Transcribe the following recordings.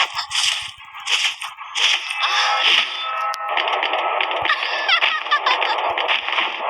Ha ha ha ha ha!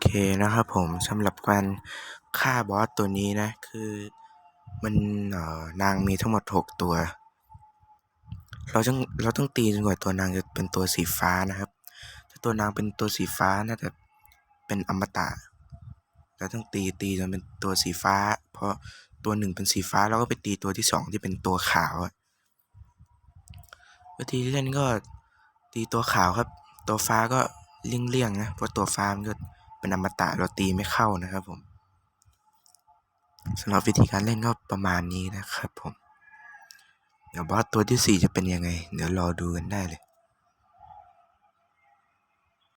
เคนะครับผมสำหรับการฆ่าบอสตัวนี้นะ คือมันเอ่อนางมีทั้งหมด 6 ตัว เราต้องเราต้องตีจนกว่าตัวนางจะเป็นตัวสีฟ้านะครับ ถ้าตัวนางเป็นตัวสีฟ้าน่าจะเป็นอมตะเราต้องตีตีจนเป็นตัวสีฟ้า เพราะตัวหนึ่งเป็นสีฟ้าเราก็ไปตีตัวที่สองที่เป็นตัวขาววิธีเล่นก็ตีตัวขาวครับ ตัวฟ้าก็เลี่ยงๆนะเพราะตัวฟ้ามันก็ เป็นอมตะเราตีไม่เข้านะครับผมสำหรับวิธีการเล่นก็ประมาณนี้นะครับผมเดี๋ยวบอสตัวที่สี่จะเป็นยังไง เดี๋ยวรอดูกันได้เลย